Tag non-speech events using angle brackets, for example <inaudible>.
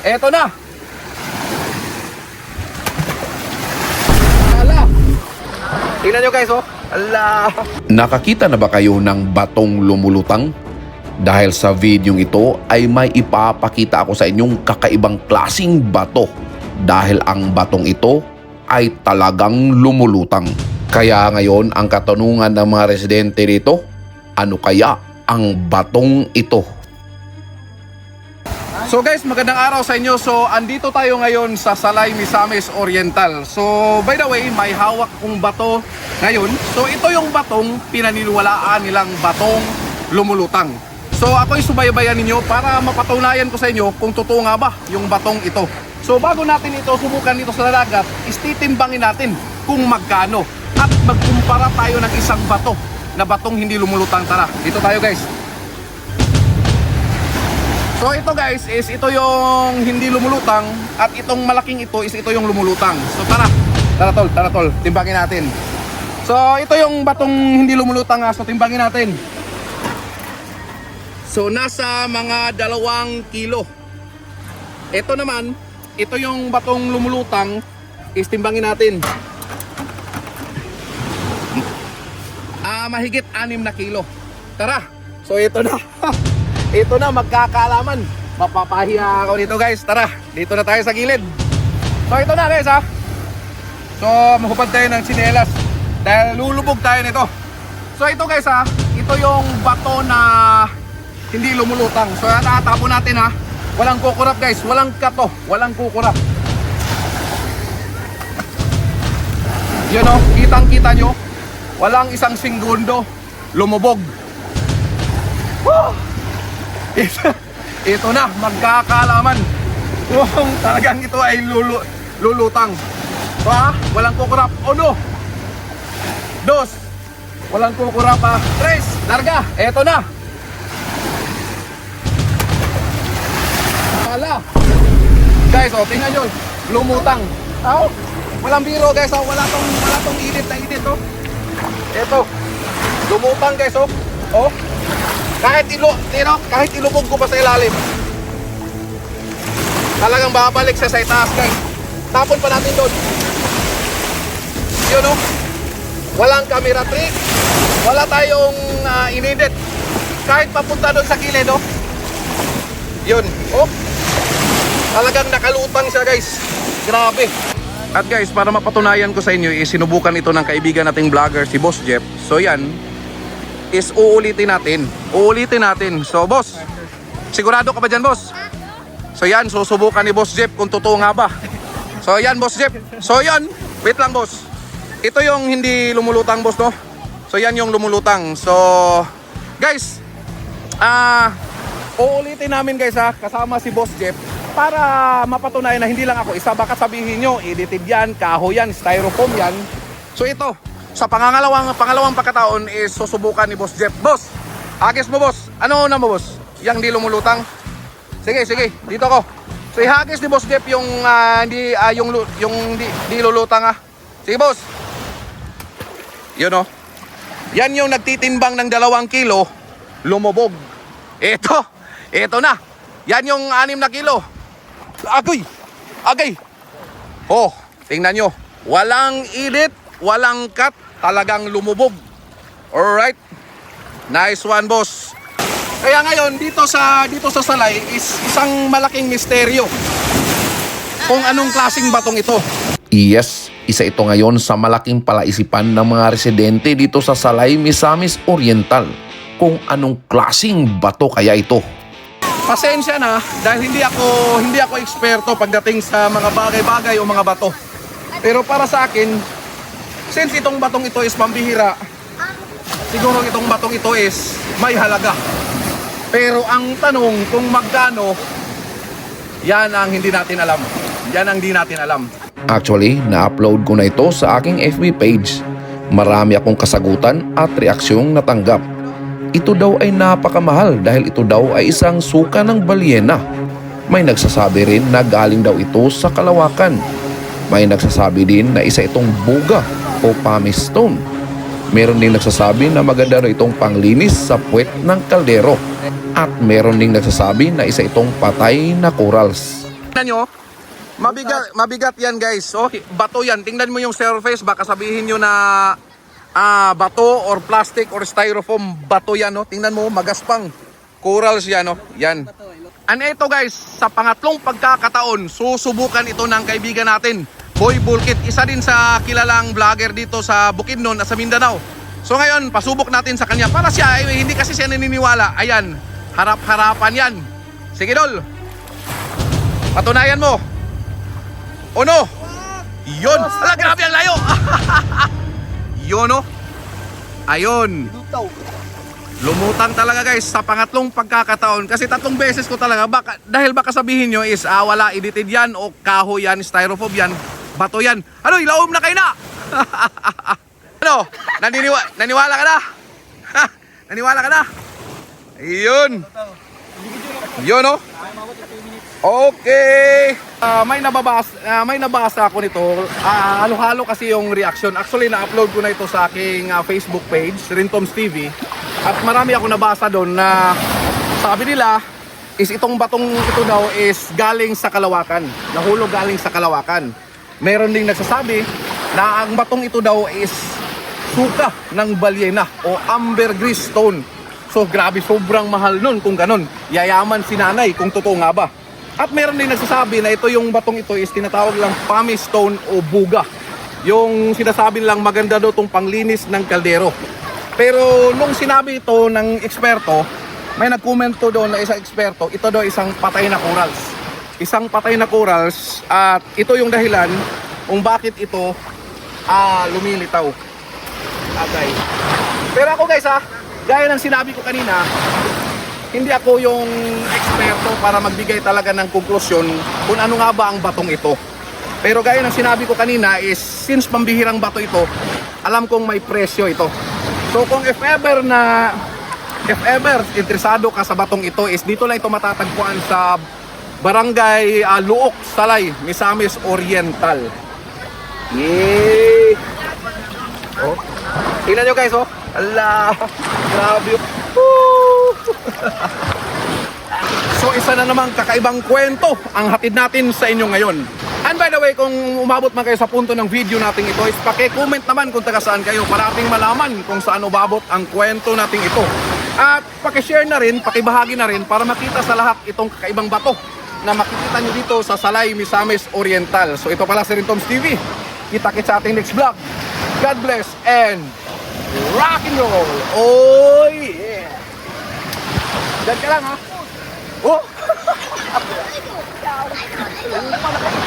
Eto na. Ala. Tingnan nyo guys, oh. Ala. Nakakita na ba kayo ng batong lumulutang? Dahil sa videong ito ay may ipapakita ako sa inyong kakaibang klasing bato. Dahil ang batong ito ay talagang lumulutang. Kaya ngayon ang katanungan ng mga residente dito, ano kaya ang batong ito? So guys, magandang araw sa inyo. So, andito tayo ngayon sa Salay Misamis Oriental. So, by the way, may hawak kong bato ngayon. So, ito yung batong pinaniniwalaan nilang batong lumulutang. So, ako'y subaybayan ninyo para mapatunayan ko sa inyo kung totoo nga ba yung batong ito. So, bago natin ito subukan dito sa dagat, is titimbangin natin kung magkano. At magkumpara tayo ng isang bato na batong hindi lumulutang. Tara, dito tayo guys. So ito guys is ito yung hindi lumulutang at itong malaking ito is ito yung lumulutang. So tara, tara tol, tara tol, timbangin natin. So ito yung batong hindi lumulutang nga, so timbangin natin. So nasa mga dalawang kilo. Ito naman, ito yung batong lumulutang is timbangin natin. Ah, mahigit 6 na kilo. Tara. So ito na. <laughs> ito na magkakaalaman. Mapapahiya ako dito guys. Tara, dito na tayo sa gilid. So ito na guys ha. So mahupad tayo ng sinelas dahil lulubog tayo nito. So ito guys ha, ito yung bato na hindi lumulutang. So tatapon natin ha. Walang kukurap guys, walang kato, walang kukurap. Yun o, kitang kita nyo, walang isang segundo lumubog. Woo! Ito, ito na, magkakalaman kung talagang ito ay lulu, lulutang. Ha, walang kukurap. Uno, dos, walang kukurap ha. Tres, larga, eto na. Hala. Guys, oh, tingnan nyo, lumutang. Oh, walang biro guys, oh, wala tong, wala tong init na init, oh. Eto, lumutang guys, oh. Oh, kahit ilo, tino, kahit ilubog ko pa sa ilalim. Talagang babalik siya sa itaas, guys. Tapon pa natin doon. Yun, oh. Walang camera trick. Wala tayong uh, inedit. Kahit papunta doon sa kilid, oh. Yun, oh. Talagang nakalutang siya, guys. Grabe. At guys, para mapatunayan ko sa inyo, is sinubukan ito ng kaibigan nating vlogger, si Boss Jeff. So yan, is uulitin natin. Uulitin natin. So, boss, sigurado ka ba dyan, boss? So, yan, susubukan ni Boss Jeff kung totoo nga ba. So, yan, Boss Jeff. So, yan, wait lang, boss. Ito yung hindi lumulutang, boss, no? So, yan yung lumulutang. So, guys, ah, uulitin namin, guys, ha, kasama si Boss Jeff para mapatunayan na hindi lang ako isa. Baka sabihin nyo, edited yan, kahoy yan, styrofoam yan. So, ito, sa pangangalawang pangalawang pagkataon is susubukan ni Boss Jeff. Boss, agis mo boss. Ano na mo boss? Yang di lumulutang. Sige, sige, dito ko. So ihagis ni Boss Jeff yung ah, hindi ah, yung yung di, di lulutang ah. Sige boss. Yun oh. Yan yung nagtitimbang ng dalawang kilo, lumubog. Ito, ito na. Yan yung anim na kilo. Agoy! Agay! Oh, tingnan nyo. Walang edit, walang cut, talagang lumubog. Alright? Nice one, boss. Kaya ngayon, dito sa dito sa Salay is isang malaking misteryo. Kung anong klasing batong ito. Yes, isa ito ngayon sa malaking palaisipan ng mga residente dito sa Salay, Misamis Oriental kung anong klasing bato kaya ito. Pasensya na dahil hindi ako hindi ako eksperto pagdating sa mga bagay-bagay o mga bato. Pero para sa akin, since itong batong ito is pambihira, siguro itong batong ito is may halaga. Pero ang tanong kung magkano, yan ang hindi natin alam. Yan ang hindi natin alam. Actually, na-upload ko na ito sa aking FB page. Marami akong kasagutan at reaksyong natanggap. Ito daw ay napakamahal dahil ito daw ay isang suka ng balyena. May nagsasabi rin na galing daw ito sa kalawakan. May nagsasabi din na isa itong buga o pumice stone. Meron din nagsasabi na maganda raw itong panglinis sa puwet ng kaldero. At meron ding nagsasabi na isa itong patay na corals. Tingnan nyo, mabigat, mabigat yan guys. So, bato yan. Tingnan mo yung surface, baka sabihin nyo na ah, bato or plastic or styrofoam, bato yan. No? Tingnan mo, magaspang. Corals yan. No? Yan. Ano ito guys, sa pangatlong pagkakataon, susubukan ito ng kaibigan natin, Boy Bulkit. Isa din sa kilalang vlogger dito sa Bukidnon at sa Mindanao. So ngayon, pasubok natin sa kanya para siya, ay, hindi kasi siya naniniwala. Ayan, harap-harapan yan. Sige dol, patunayan mo. Uno. Yun. Ala, grabe ang layo. <laughs> Yun oh. Ayun. Lumutang talaga guys sa pangatlong pagkakataon kasi tatlong beses ko talaga baka, dahil baka sabihin nyo is ah, wala edited yan o kahoy yan, styrofoam yan, bato yan. Ano, ilaom na kayo na! <laughs> ano, naniniwa, naniwala ka na? <laughs> Naniwala ka na? Ayun. Yun oh. Okay. Ah, may nababasa ah, may nabasa ako nito. Ah, halo-halo kasi yung reaction. Actually na-upload ko na ito sa aking ah, Facebook page, Rintoms TV. At marami ako nabasa doon na sabi nila is itong batong ito daw is galing sa Kalawakan. Nahulog galing sa Kalawakan. Meron ding nagsasabi na ang batong ito daw is suka ng balyena o ambergris stone. So grabe, sobrang mahal nun kung ganon. Yayaman si nanay kung totoo nga ba. At meron din nagsasabi na ito yung batong ito is tinatawag lang pumice stone o buga. Yung sinasabi lang maganda daw tong panglinis ng kaldero. Pero nung sinabi ito ng eksperto, may nagkomento doon na isang eksperto, ito daw isang patay na corals. Isang patay na corals at ito yung dahilan kung bakit ito ah, lumilitaw. Agay. Pero ako guys ha, gaya ng sinabi ko kanina, hindi ako yung eksperto para magbigay talaga ng konklusyon kung ano nga ba ang batong ito. Pero gaya ng sinabi ko kanina is since pambihirang bato ito, alam kong may presyo ito. So kung if ever na if ever interesado ka sa batong ito is dito lang ito matatagpuan sa Barangay ah, Luok, Salay, Misamis Oriental. Yay! Oh. Tingnan nyo guys, oh. Ala, grabe. <laughs> So isa na namang kakaibang kwento ang hatid natin sa inyo ngayon. And by the way, kung umabot man kayo sa punto ng video natin ito, is paki-comment naman kung taga saan kayo para ating malaman kung saan umabot ang kwento natin ito. At paki-share na rin, paki-bahagi na rin para makita sa lahat itong kakaibang bato na makikita nyo dito sa Salay, Misamis Oriental. So ito pala si Rintoms TV. Kita-kits sa ating next vlog. God bless and rock and roll. Oh yeah. Diyan ka lang ha. Oh. <laughs>